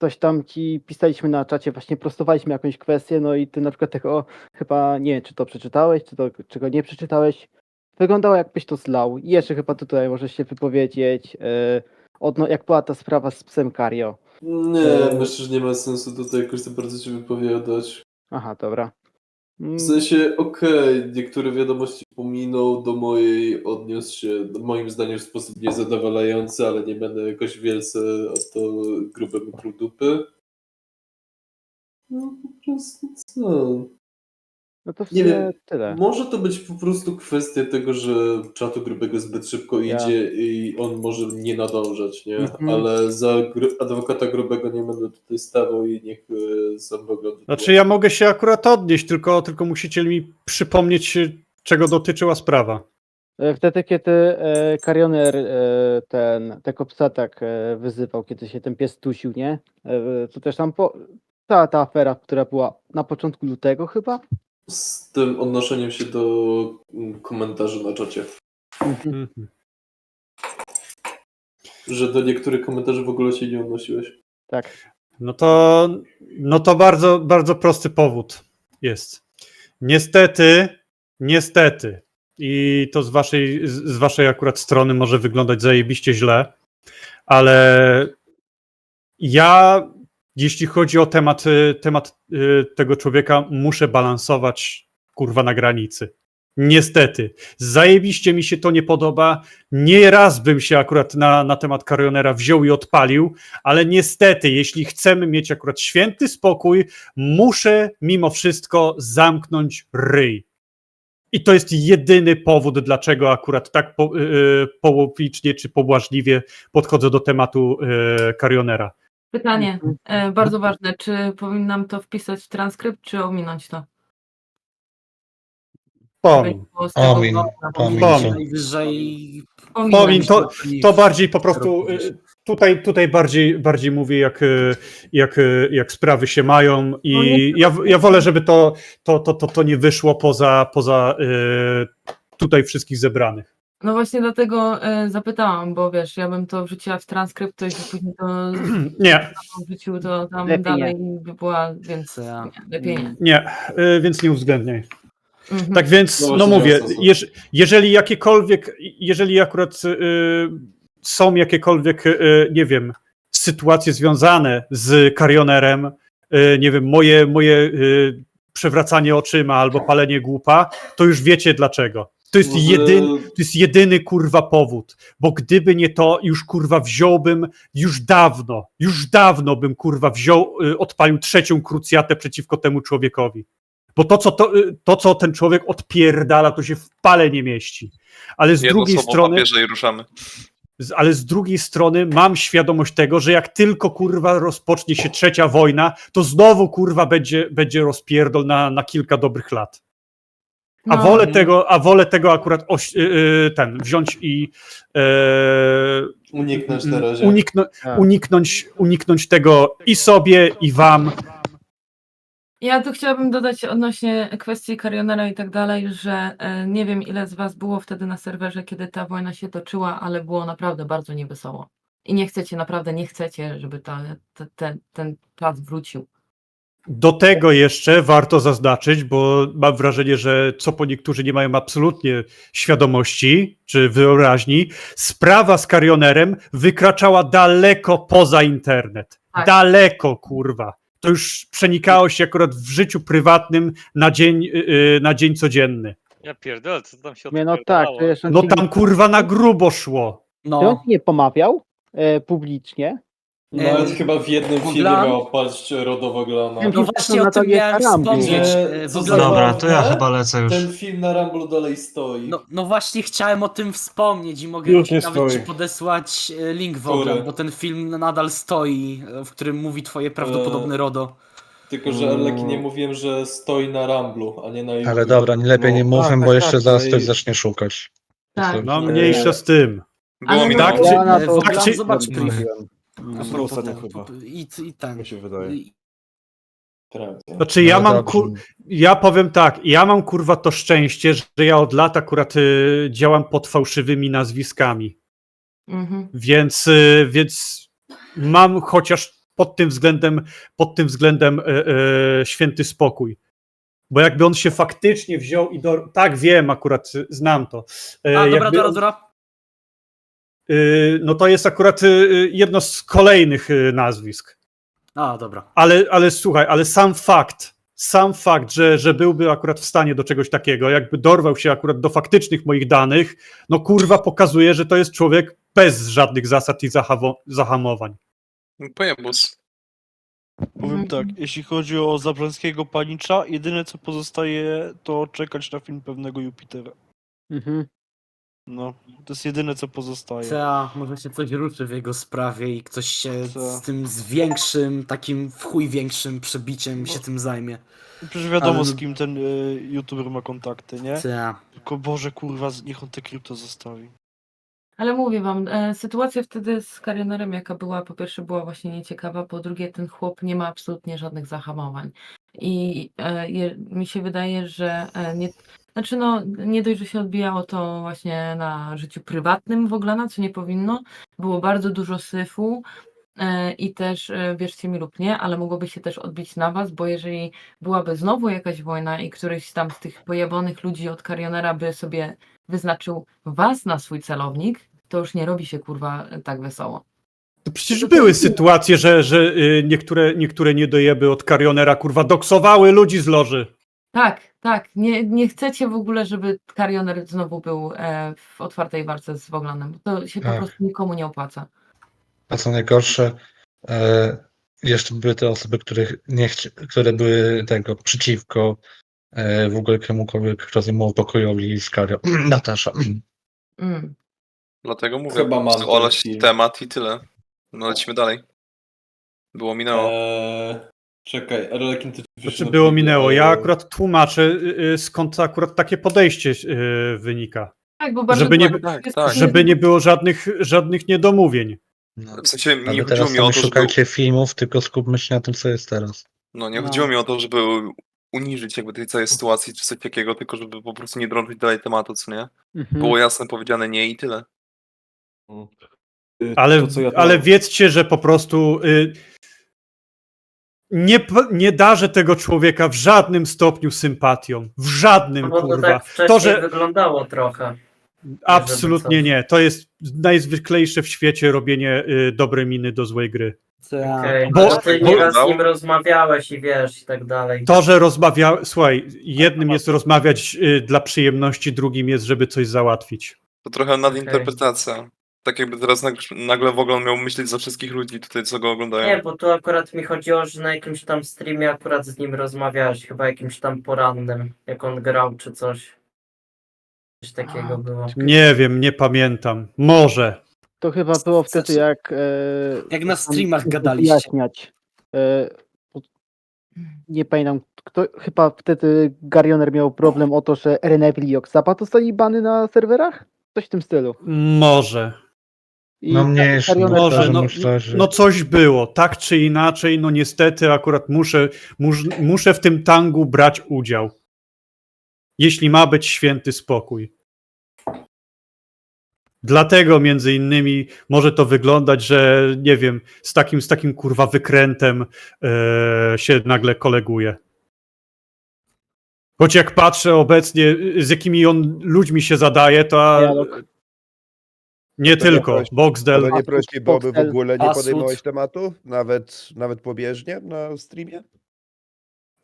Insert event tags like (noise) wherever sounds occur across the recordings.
coś tam ci pisaliśmy na czacie, właśnie prostowaliśmy jakąś kwestię, no i ty na przykład tego chyba, nie wiem, czy to przeczytałeś, czy to czego nie przeczytałeś. Wyglądało jakbyś to zlał. I jeszcze chyba tutaj możesz się wypowiedzieć, e, odno- jak była ta sprawa z psem Kario. Nie, Eee. myślę, że nie ma sensu tutaj jakoś za bardzo się wypowiadać. Aha, dobra. Mm, W sensie, okej, niektóre wiadomości pominął, do mojej odniósł się, no, moim zdaniem w sposób niezadowalający, ale nie będę jakoś wielce o to grubemu król dupy. No po prostu co? No to w Nie sumie wiem, tyle. Może to być po prostu kwestia tego, że czatu grubego zbyt szybko Ja. idzie i on może nie nadążać, nie? Mhm. Ale za gru- adwokata grubego nie będę tutaj stawał i niech e, sam wygląda. Znaczy ja mogę się akurat odnieść, tylko, tylko musicie mi przypomnieć, e, czego dotyczyła sprawa. E, Wtedy, kiedy e, Karioner e, ten, tego psa tak e, wyzywał, kiedy się ten pies tusił, nie? E, to też tam po, ta, ta afera, która była na początku lutego chyba? Z tym odnoszeniem się do mm, komentarzy na czacie. Mhm. Że do niektórych komentarzy w ogóle się nie odnosiłeś. Tak. No to, no to bardzo, bardzo prosty powód jest. Niestety, niestety, i to z waszej, z z waszej akurat strony może wyglądać zajebiście źle, ale ja, jeśli chodzi o temat, y, temat y, tego człowieka, muszę balansować kurwa na granicy. Niestety. Zajebiście mi się to nie podoba. Nie raz bym się akurat na, na temat Karionera wziął i odpalił, ale niestety, jeśli chcemy mieć akurat święty spokój, muszę mimo wszystko zamknąć ryj. I to jest jedyny powód, dlaczego akurat tak po, yy, połowicznie czy pobłażliwie podchodzę do tematu yy, Karionera. Pytanie, Mhm. e, bardzo ważne. Czy powinnam to wpisać w transkrypt, czy ominąć to? Pomin. Było z tego Omin, wolna, pomin. Pomin. Najwyżej to, to bardziej po prostu y, tutaj, tutaj bardziej, bardziej mówię, jak, y, jak, y, jak sprawy się mają No i nie- ja, ja wolę, żeby to, to, to, to, to nie wyszło poza, poza y, tutaj wszystkich zebranych. No właśnie dlatego e, zapytałam, bo wiesz, ja bym to wrzuciła w transkrypt, to jeśli później to (clears throat) Nie, wrzucił to tam Lepiej dalej by była, więc ja- nie, lepiej nie. nie, y, więc nie uwzględniaj. Mhm. Tak więc, No no, mówię, jasne, są. jeż, jeżeli jakiekolwiek, jeżeli akurat y, są jakiekolwiek, y, nie wiem, sytuacje związane z karionerem, y, nie wiem, moje, moje y, przewracanie oczyma albo palenie głupa, to już wiecie dlaczego. To jest, jedyny, to jest jedyny kurwa powód, bo gdyby nie to, już kurwa wziąłbym, już dawno, już dawno bym kurwa wziął, y, odpalił trzecią krucjatę przeciwko temu człowiekowi. Bo to co, to, y, to, co ten człowiek odpierdala, to się w pale nie mieści. Ale z Jedno drugiej strony, i ruszamy. z- ale z drugiej strony mam świadomość tego, że jak tylko kurwa rozpocznie się trzecia wojna, to znowu kurwa będzie, będzie rozpierdol na, na kilka dobrych lat. A No, wolę tego, a wolę tego akurat oś, y, y, ten wziąć i e, Uniknąć na razie. Tak. uniknąć, uniknąć tego i sobie, i wam. Ja tu chciałabym dodać odnośnie kwestii Karionera i tak dalej, że e, nie wiem ile z Was było wtedy na serwerze, kiedy ta wojna się toczyła, ale było naprawdę bardzo niewesoło. I nie chcecie, naprawdę nie chcecie, żeby ta, te, ten, ten czas wrócił. Do tego jeszcze warto zaznaczyć, bo mam wrażenie, że co po niektórzy nie mają absolutnie świadomości czy wyobraźni, sprawa z Karionerem wykraczała daleko poza internet. Tak. Daleko, kurwa. To już przenikało się akurat w życiu prywatnym na dzień, yy, na dzień codzienny. Ja pierdolę, co tam się Nie, no tak, to No tam kurwa na grubo szło. Czy on No, nie pomawiał e, publicznie? Nawet chyba w jednym filmie Woglan? miał paść rodowoglana. No właśnie na o tym miałem wspomnieć. Nie, e, co za- ogóle- Dobra, to ja Nie? chyba lecę już. Ten film na Rumble dalej stoi. No, no właśnie chciałem o tym wspomnieć i mogę Już nie nawet stoi. ci podesłać e, link w Który? ogóle, bo ten film nadal stoi, e, w którym mówi twoje prawdopodobne RODO. Tylko, że Eleki nie mówiłem, że stoi na Ramblu, a nie na YouTube. Ale dobra, nie lepiej nie No. mówmy, tak, bo tak, jeszcze tak, zaraz no ktoś zacznie szukać. Tak. No mniejsza z tym. Było Ale mi no- Tak, czy- E, Woglan, tak, czy- zobacz nie ostatnio chyba. I, I ten. Mi się wydaje. Prawda. Znaczy ja No mam, kur... ja powiem tak, ja mam kurwa to szczęście, że ja od lat akurat y, działam pod fałszywymi nazwiskami. Mhm. Więc, y, więc mam chociaż pod tym względem, pod tym względem e, e, święty spokój. Bo jakby on się faktycznie wziął i do... Tak, wiem, akurat y, znam to. E, A, dobra, jakby dobra, on- dobra. Y, no to jest akurat y, jedno z kolejnych y, nazwisk. A, dobra. Ale, ale słuchaj, ale sam fakt, sam fakt, że, że byłby akurat w stanie do czegoś takiego, jakby dorwał się akurat do faktycznych moich danych, no kurwa pokazuje, że to jest człowiek bez żadnych zasad i zahamowań. Pojebus. Powiem tak, jeśli chodzi o Zabrzeskiego panicza, jedyne co pozostaje to czekać na film pewnego Jupitera. Mhm. No, to jest jedyne co pozostaje. Ta, może się coś ruszy w jego sprawie i ktoś się Co? z tym z większym, takim w chuj większym przebiciem No. się tym zajmie. Przecież wiadomo Ale- z kim ten y, youtuber ma kontakty, nie? Ta. Tylko Boże kurwa, z- niech on te krypto zostawi. Ale mówię wam, e, sytuacja wtedy z Karionerem, jaka była, po pierwsze była właśnie nieciekawa, po drugie ten chłop nie ma absolutnie żadnych zahamowań. I e, je, mi się wydaje, że e, nie, znaczy no, nie dość, że się odbijało to właśnie na życiu prywatnym w ogóle, na co nie powinno. Było bardzo dużo syfu e, i też, e, wierzcie mi lub nie, ale mogłoby się też odbić na was, bo jeżeli byłaby znowu jakaś wojna i któryś tam z tych pojawonych ludzi od Karionera by sobie wyznaczył was na swój celownik, to już nie robi się kurwa tak wesoło. To przecież były sytuacje, że, że y, niektóre, niektóre niedojeby od Karionera kurwa doksowały ludzi z loży. Tak, tak. Nie, nie chcecie w ogóle, żeby Karioner znowu był e, w otwartej walce z Woglanem. To się po Tak. prostu nikomu nie opłaca. A co najgorsze, e, jeszcze były te osoby, których nie chci, które były tego przeciwko e, w ogóle komukolwiek, kto zajmował pokojowi z Kario. (clears throat) Natasza. Mm. Dlatego mówię, Chyba prostu mam olać temat i tyle. No lecimy dalej. Było minęło. Eee, czekaj, ale jakim ty Znaczy było minęło. Ja akurat tłumaczę y, y, skąd akurat takie podejście y, wynika. Tak, bo bardzo Żeby nie- tak, tak. Żeby nie było żadnych, żadnych niedomówień. No, W sensie nie chodziło teraz mi o to, żeby... szukajcie filmów, tylko skupmy się na tym, co jest teraz. No nie No. chodziło mi o to, żeby uniżyć jakby tej całej sytuacji czy coś takiego, tylko żeby po prostu nie drążyć dalej tematu, co nie? Mhm. Było jasne powiedziane nie i tyle. Ale, To, ja ale wiedzcie, że po prostu y, nie, nie darzę tego człowieka w żadnym stopniu sympatią. W żadnym, No bo to kurwa. tak wcześniej to, że wyglądało trochę. absolutnie nie. To jest najzwyklejsze w świecie robienie y, dobre miny do złej gry. Okej, Bo- bo, ty bo- nieraz z nim rozmawiałeś i wiesz i tak dalej. To, że rozmawia... Słuchaj, jednym jest rozmawiać y, dla przyjemności, drugim jest, żeby coś załatwić. To trochę nadinterpretacja. Tak jakby teraz nag- nagle w ogóle on miał myśleć za wszystkich ludzi tutaj, co go oglądają. Nie, bo tu akurat mi chodziło, że na jakimś tam streamie akurat z nim rozmawiałeś, chyba jakimś tam porannym, jak on grał czy coś. Coś takiego było. Nie wiem, nie pamiętam. Może. To chyba było wtedy Znaczy, jak... E, jak na streamach gadaliście. Wyjaśniać. E, nie pamiętam, kto, chyba wtedy Garioner miał problem o to, że Reneville i Oxapa dostali bany na serwerach? Coś w tym stylu. Może. I No tak mniejszy, Garioner- no, no, no coś było, tak czy inaczej, no niestety akurat muszę, mus, muszę w tym tangu brać udział. Jeśli ma być święty spokój. Dlatego między innymi może to wyglądać, że nie wiem, z takim, z takim kurwa wykrętem e, się nagle koleguje. Choć jak patrzę obecnie, z jakimi on ludźmi się zadaje, to a. nie To nie tylko. proś- Boxdel. Ale nie prościej byłoby w ogóle nie podejmować tematu? Nawet, nawet pobieżnie na streamie?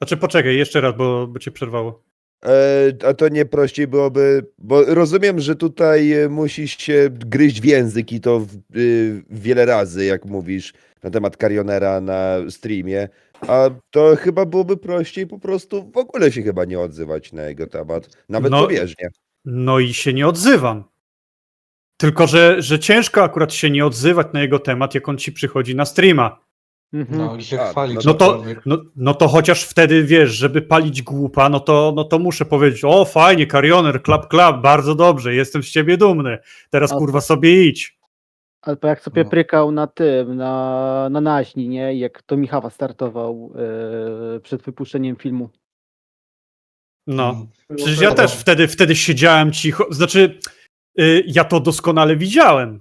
Znaczy poczekaj, jeszcze raz, bo, bo cię przerwało. E, a to nie prościej byłoby, bo rozumiem, że tutaj e, musisz się gryźć w język i to w, y, wiele razy, jak mówisz na temat Carionera na streamie, a to chyba byłoby prościej po prostu w ogóle się chyba nie odzywać na jego temat, nawet No, pobieżnie. No i się nie odzywam. Tylko, że, że ciężko akurat się nie odzywać na jego temat, jak on ci przychodzi na streama. Mhm. No i się A, chwalić. No to, no, no to chociaż wtedy wiesz, żeby palić głupa, no to, no to muszę powiedzieć: O, fajnie, Karioner, klap, klap, bardzo dobrze, jestem z ciebie dumny. Teraz A- kurwa sobie idź. Albo jak sobie No. prykał na tym, na, na naźni, nie? Jak to Michała startował e, przed wypuszczeniem filmu. No. Mm. Przecież ja też wtedy, wtedy siedziałem cicho. Znaczy, ja to doskonale widziałem.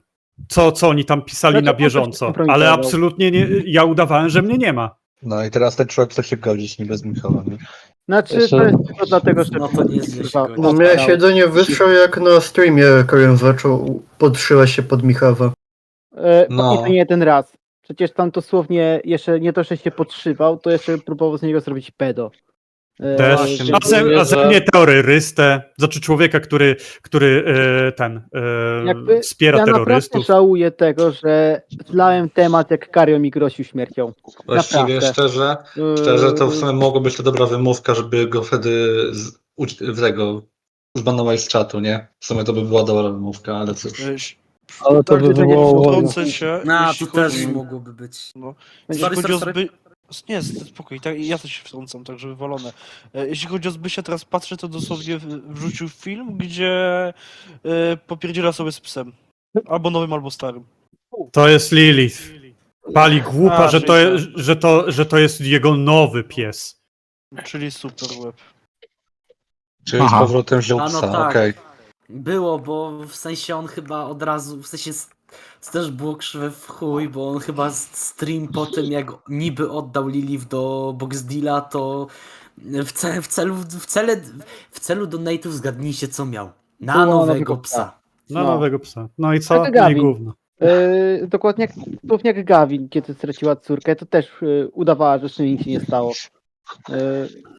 co, co oni tam pisali Znaczy, na bieżąco, ale absolutnie nie, ja udawałem, że mnie nie ma. No i teraz ten człowiek chce się godzić niby z Michałem. nie? Znaczy, Jeszcze- to jest tylko dlatego, że... No to nie jest. No miałeś jedynie wystrzał jak na streamie Karion zaczął podszywać się pod Michała. E, No. I to nie jeden raz. Przecież tam dosłownie jeszcze nie to, że się podszywał, to jeszcze próbował z niego zrobić pedo. E, Też. A ze, a ze mnie terrorystę, znaczy człowieka, który, który e, ten e, Jakby wspiera ja naprawdę terrorystów. żałuję tego, że zlałem temat, jak Kario mi groził śmiercią. Właściwie Naprawdę. szczerze, szczerze to w sumie mogło być to dobra wymówka, żeby go wtedy z, uć- tego zbanować z czatu, nie? W sumie to by była dobra wymówka, ale cóż. Ale to tak, wywołało wtrącę się. No, to też mogłoby być. No. Będzie- chodzi o Nie, spokój, tak, ja też się wtrącam, także wywalone. E, Jeśli chodzi o Zbysia, teraz patrzę, to dosłownie w- wrzucił film, gdzie e, popierdziela sobie z psem. Albo nowym, albo starym. To jest Lilith. Pali głupa, A, że, to, czyli je- że, to, że to jest jego nowy pies. Czyli super web. Czyli z Aha. powrotem wziął A no psa, tak. okej. Było, bo w sensie on chyba od razu, w sensie s- to też było krzywe w chuj, bo on chyba stream po tym jak niby oddał Lilith do Boxdeala, to w, ce, w celu, w, cele, w celu donate'ów zgadnijcie co miał. Na Było nowego nowego psa. psa. Na No. nowego psa. No i co? Tak, No i gówno. E, dokładnie jak, dosłownie jak Gavin, kiedy straciła córkę, to też e, udawała, że z nim nic się nie stało. E,